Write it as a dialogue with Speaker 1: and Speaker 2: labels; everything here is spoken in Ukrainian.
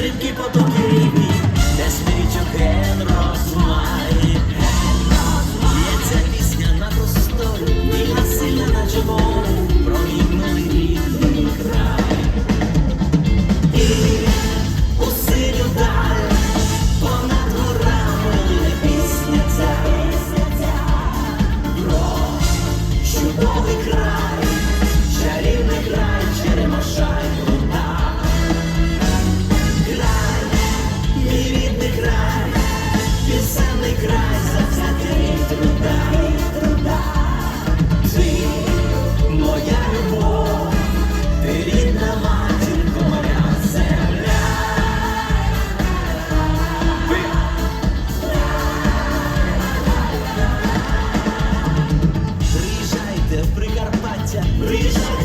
Speaker 1: стрімкі потоки рівні, де свічок ген розмай. Є ця пісня на просторі, вільна сильна на чому, промігнули рідний край. І у синю далі, понад горами є пісня ця, про чудовий край. Krishna.